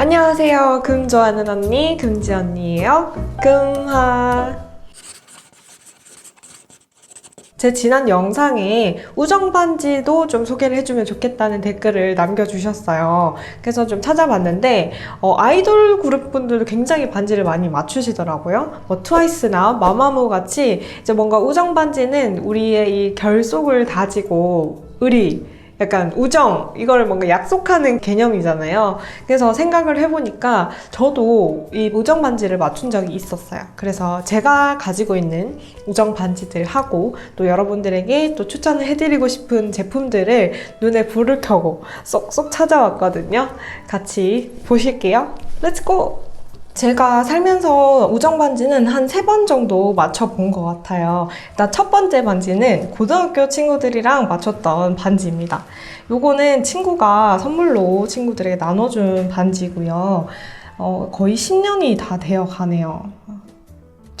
안녕하세요. 금 좋아하는 언니, 금지 언니예요. 금하. 제 지난 영상에 우정 반지도 좀 소개를 해주면 좋겠다는 댓글을 남겨주셨어요. 그래서 좀 찾아봤는데 어, 아이돌 그룹 분들도 굉장히 반지를 많이 맞추시더라고요. 뭐 트와이스나 마마무 같이 이제 뭔가 우정 반지는 우리의 이 결속을 다지고 의리 약간 우정 이거를 뭔가 약속하는 개념이잖아요. 그래서 생각을 해보니까 저도 이 우정 반지를 맞춘 적이 있었어요. 그래서 제가 가지고 있는 우정 반지들 하고 또 여러분들에게 또 추천을 해드리고 싶은 제품들을 눈에 불을 켜고 쏙쏙 찾아왔거든요. 같이 보실게요. 렛츠고! 제가 살면서 우정 반지는 한 세 번 정도 맞춰본 것 같아요. 일단 첫 번째 반지는 고등학교 친구들이랑 맞췄던 반지입니다. 요거는 친구가 선물로 친구들에게 나눠준 반지고요. 어, 거의 10년이 다 되어 가네요.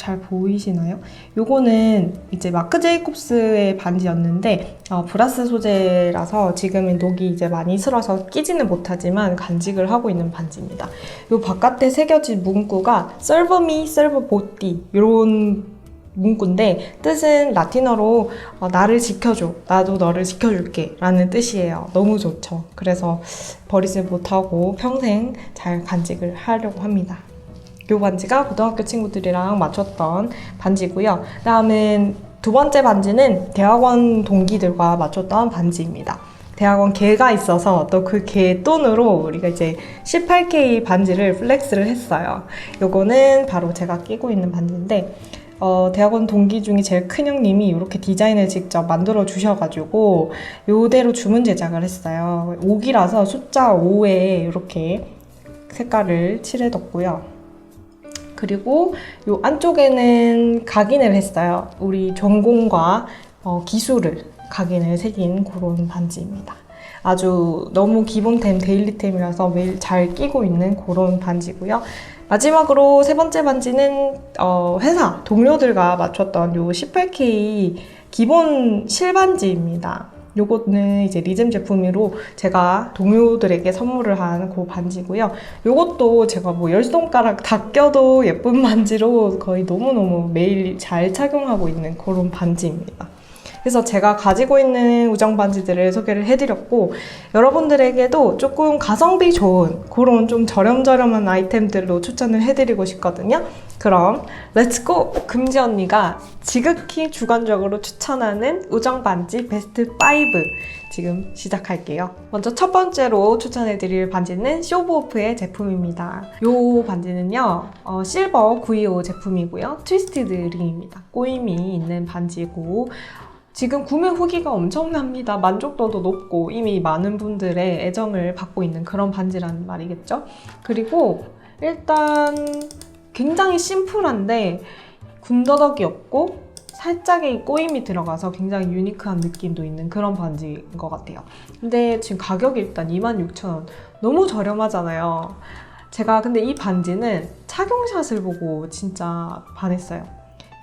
잘 보이시나요? 요거는 이제 마크 제이콥스의 반지였는데 어, 브라스 소재라서 지금은 녹이 이제 많이 슬어서 끼지는 못하지만 간직을 하고 있는 반지입니다. 요 바깥에 새겨진 문구가 serve botti 이런 문구인데 뜻은 라틴어로 어, 나를 지켜줘, 나도 너를 지켜줄게 라는 뜻이에요. 너무 좋죠. 그래서 버리지 못하고 평생 잘 간직을 하려고 합니다. 요 반지가 고등학교 친구들이랑 맞췄던 반지고요. 다음은 두 번째 반지는 대학원 동기들과 맞췄던 반지입니다. 대학원 개가 있어서 또 그 개 돈으로 우리가 이제 18K 반지를 플렉스를 했어요. 요거는 바로 제가 끼고 있는 반지인데 어, 대학원 동기 중에 제일 큰 형님이 이렇게 디자인을 직접 만들어 주셔가지고 요대로 주문 제작을 했어요. 5기라서 숫자 5에 이렇게 색깔을 칠해뒀고요. 그리고 요 안쪽에는 각인을 했어요. 우리 전공과 어, 기술을 각인을 새긴 그런 반지입니다. 아주 너무 기본템, 데일리템이라서 매일 잘 끼고 있는 그런 반지고요. 마지막으로 세 번째 반지는 어, 회사 동료들과 맞췄던 요 18K 기본 실반지입니다. 요거는 이제 리즘 제품으로 제가 동료들에게 선물을 한 그 반지고요. 요것도 제가 뭐 열 손가락 다 껴도 예쁜 반지로 거의 너무너무 매일 잘 착용하고 있는 그런 반지입니다. 그래서 제가 가지고 있는 우정 반지들을 소개를 해드렸고 여러분들에게도 조금 가성비 좋은 그런 좀 저렴저렴한 아이템들로 추천을 해드리고 싶거든요. 그럼 렛츠고! 금지 언니가 지극히 주관적으로 추천하는 우정 반지 베스트 5 지금 시작할게요. 먼저 첫 번째로 추천해드릴 반지는 쇼브오프의 제품입니다. 이 반지는요, 어, 실버 925 제품이고요. 트위스티드 링입니다. 꼬임이 있는 반지고, 지금 구매 후기가 엄청납니다. 만족도도 높고 이미 많은 분들의 애정을 받고 있는 그런 반지라는 말이겠죠. 그리고 일단 굉장히 심플한데 군더더기 없고 살짝의 꼬임이 들어가서 굉장히 유니크한 느낌도 있는 그런 반지인 것 같아요. 근데 지금 가격이 일단 26,000원. 너무 저렴하잖아요. 제가 근데 이 반지는 착용샷을 보고 진짜 반했어요.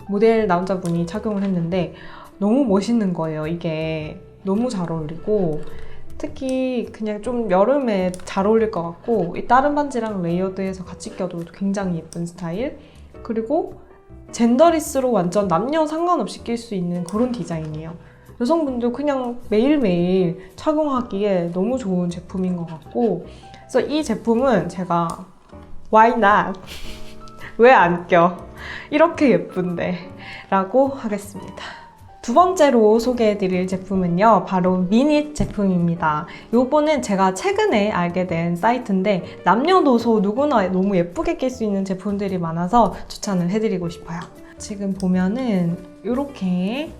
모델 남자분이 착용을 했는데 너무 멋있는 거예요. 이게 너무 잘 어울리고 특히 그냥 좀 여름에 잘 어울릴 것 같고 이 다른 반지랑 레이어드해서 같이 껴도 굉장히 예쁜 스타일 그리고 젠더리스로 완전 남녀 상관없이 낄 수 있는 그런 디자인이에요. 여성분도 그냥 매일매일 착용하기에 너무 좋은 제품인 것 같고 그래서 이 제품은 제가 why not? 왜 안 껴? 이렇게 예쁜데 라고 하겠습니다. 두 번째로 소개해드릴 제품은요, 바로 미닛 제품입니다. 요거는 제가 최근에 알게 된 사이트인데, 남녀노소 누구나 너무 예쁘게 낄 수 있는 제품들이 많아서 추천을 해드리고 싶어요. 지금 보면은, 이렇게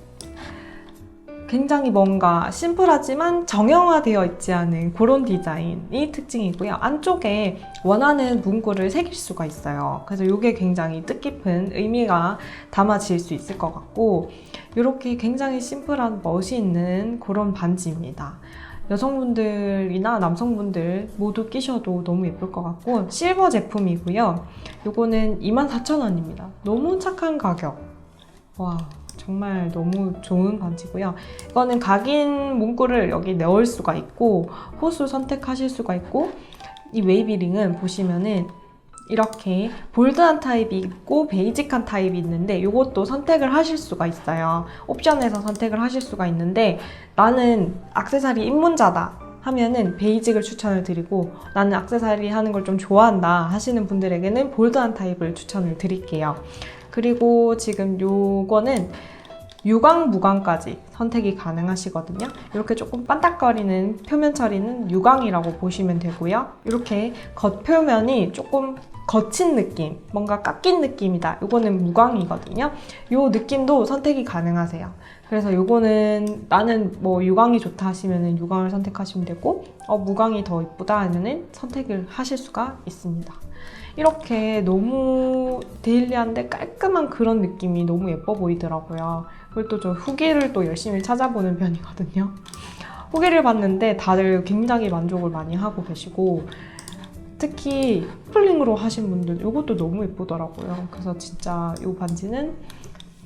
굉장히 뭔가 심플하지만 정형화되어 있지 않은 그런 디자인이 특징이고요. 안쪽에 원하는 문구를 새길 수가 있어요. 그래서 이게 굉장히 뜻깊은 의미가 담아질 수 있을 것 같고, 이렇게 굉장히 심플한 멋이 있는 그런 반지입니다. 여성분들이나 남성분들 모두 끼셔도 너무 예쁠 것 같고 실버 제품이고요. 이거는 24,000원입니다. 너무 착한 가격. 와 정말 너무 좋은 반지고요. 이거는 각인 문구를 여기 넣을 수가 있고 호수 선택하실 수가 있고 이 웨이비링은 보시면은 이렇게 볼드한 타입이 있고 베이직한 타입이 있는데 이것도 선택을 하실 수가 있어요. 옵션에서 선택을 하실 수가 있는데 나는 악세사리 입문자다 하면은 베이직을 추천을 드리고 나는 악세사리 하는 걸 좀 좋아한다 하시는 분들에게는 볼드한 타입을 추천을 드릴게요. 그리고 지금 요거는 유광, 무광까지 선택이 가능하시거든요. 이렇게 조금 반딱거리는 표면 처리는 유광이라고 보시면 되고요. 이렇게 겉표면이 조금 거친 느낌, 뭔가 깎인 느낌이다. 이거는 무광이거든요. 이 느낌도 선택이 가능하세요. 그래서 요거는 나는 뭐 유광이 좋다 하시면은 유광을 선택하시면 되고, 어, 무광이 더 이쁘다 하면은 선택을 하실 수가 있습니다. 이렇게 너무 데일리한데 깔끔한 그런 느낌이 너무 예뻐 보이더라고요. 그리고 또 저 후기를 또 열심히 찾아보는 편이거든요. 후기를 봤는데 다들 굉장히 만족을 많이 하고 계시고 특히 풀링으로 하신 분들 이것도 너무 예쁘더라고요. 그래서 진짜 이 반지는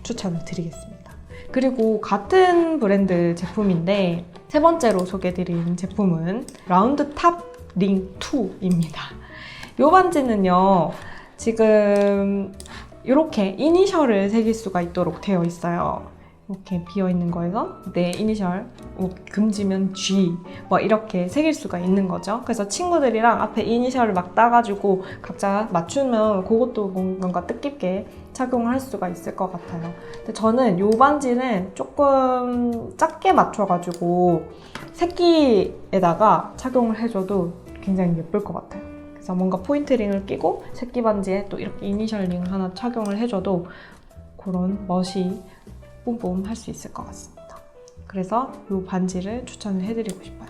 추천을 드리겠습니다. 그리고 같은 브랜드 제품인데 세 번째로 소개드린 제품은 라운드 탑 링 2입니다. 이 반지는요, 지금 이렇게 이니셜을 새길 수가 있도록 되어 있어요. 이렇게 비어 있는 거에서 내 이니셜, 뭐 금지면 G, 뭐 이렇게 새길 수가 있는 거죠. 그래서 친구들이랑 앞에 이니셜을 막 따가지고 각자 맞추면 그것도 뭔가 뜻깊게 착용을 할 수가 있을 것 같아요. 근데 저는 이 반지는 조금 작게 맞춰가지고 새끼에다가 착용을 해줘도 굉장히 예쁠 것 같아요. 그래서 뭔가 포인트 링을 끼고 새끼 반지에 또 이렇게 이니셜 링 하나 착용을 해줘도 그런 멋이 뿜뿜 할수 있을 것 같습니다. 그래서 이 반지를 추천을 해드리고 싶어요.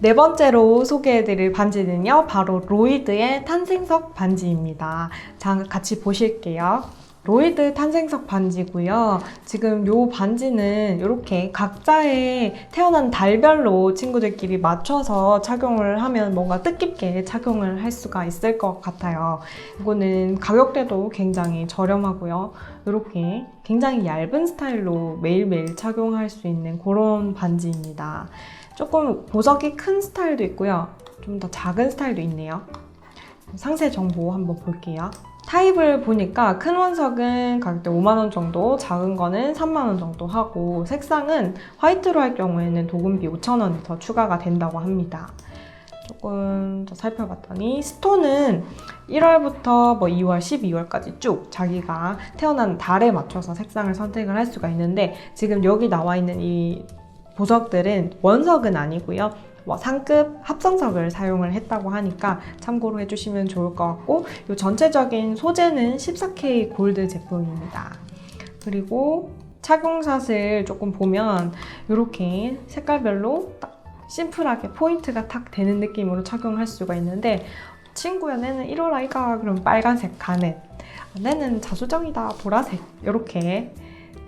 네 번째로 소개해드릴 반지는요, 바로 로이드의 탄생석 반지입니다. 자, 같이 보실게요. 로이드 탄생석 반지고요. 지금 이 반지는 이렇게 각자의 태어난 달별로 친구들끼리 맞춰서 착용을 하면 뭔가 뜻깊게 착용을 할 수가 있을 것 같아요. 이거는 가격대도 굉장히 저렴하고요. 이렇게 굉장히 얇은 스타일로 매일매일 착용할 수 있는 그런 반지입니다. 조금 보석이 큰 스타일도 있고요. 좀 더 작은 스타일도 있네요. 상세 정보 한번 볼게요. 타입을 보니까 큰 원석은 가격대 5만원 정도, 작은 거는 3만원 정도 하고 색상은 화이트로 할 경우에는 도금비 5천원이 더 추가가 된다고 합니다. 조금 더 살펴봤더니 스톤은 1월부터 뭐 2월, 12월까지 쭉 자기가 태어난 달에 맞춰서 색상을 선택을 할 수가 있는데 지금 여기 나와 있는 이 보석들은 원석은 아니고요. 뭐 상급 합성석을 사용을 했다고 하니까 참고로 해주시면 좋을 것 같고 이 전체적인 소재는 14K 골드 제품입니다. 그리고 착용샷을 조금 보면 이렇게 색깔별로 딱 심플하게 포인트가 탁 되는 느낌으로 착용할 수가 있는데 친구야 내는 1월 아이가 그럼 빨간색 가넷 내는 자수정이다 보라색 이렇게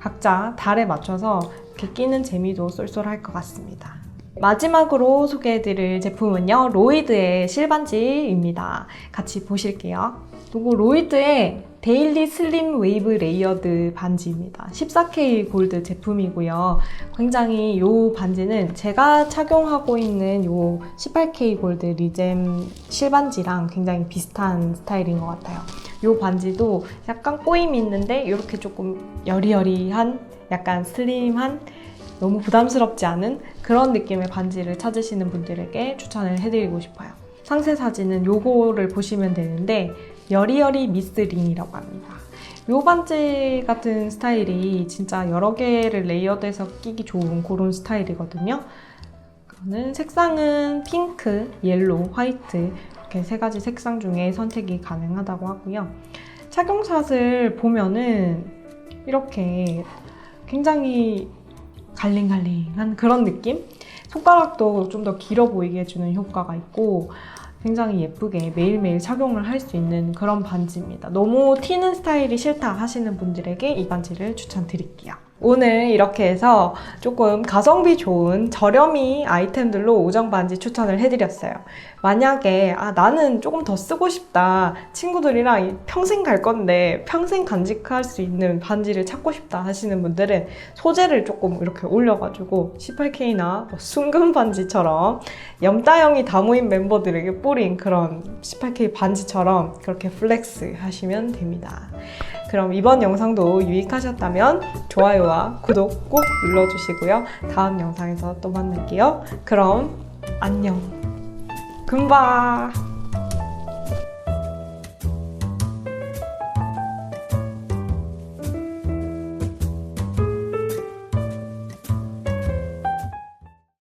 각자 달에 맞춰서 이렇게 끼는 재미도 쏠쏠할 것 같습니다. 마지막으로 소개해드릴 제품은요 로이드의 실반지입니다. 같이 보실게요. 이거 로이드의 데일리 슬림 웨이브 레이어드 반지입니다. 14K 골드 제품이고요. 굉장히 이 반지는 제가 착용하고 있는 이 18K 골드 리잼 실반지랑 굉장히 비슷한 스타일인 것 같아요. 이 반지도 약간 꼬임이 있는데 이렇게 조금 여리여리한 약간 슬림한 너무 부담스럽지 않은 그런 느낌의 반지를 찾으시는 분들에게 추천을 해드리고 싶어요. 상세 사진은 요거를 보시면 되는데 여리여리 미스링이라고 합니다. 요 반지 같은 스타일이 진짜 여러 개를 레이어드해서 끼기 좋은 그런 스타일이거든요. 그거는 색상은 핑크, 옐로우, 화이트 이렇게 세 가지 색상 중에 선택이 가능하다고 하고요. 착용샷을 보면은 이렇게 굉장히 갈링갈링한 그런 느낌? 손가락도 좀 더 길어 보이게 해주는 효과가 있고 굉장히 예쁘게 매일매일 착용을 할 수 있는 그런 반지입니다. 너무 튀는 스타일이 싫다 하시는 분들에게 이 반지를 추천드릴게요. 오늘 이렇게 해서 조금 가성비 좋은 저렴이 아이템들로 우정 반지 추천을 해드렸어요. 만약에 아 나는 조금 더 쓰고 싶다 친구들이랑 이- 평생 갈 건데 평생 간직할 수 있는 반지를 찾고 싶다 하시는 분들은 소재를 조금 이렇게 올려가지고 18K나 뭐 순금 반지처럼 염따영이 다모임 멤버들에게 뿌린 그런 18K 반지처럼 그렇게 플렉스 하시면 됩니다. 그럼 이번 영상도 유익하셨다면 좋아요와 구독 꼭 눌러주시고요. 다음 영상에서 또 만날게요. 그럼 안녕. 금방.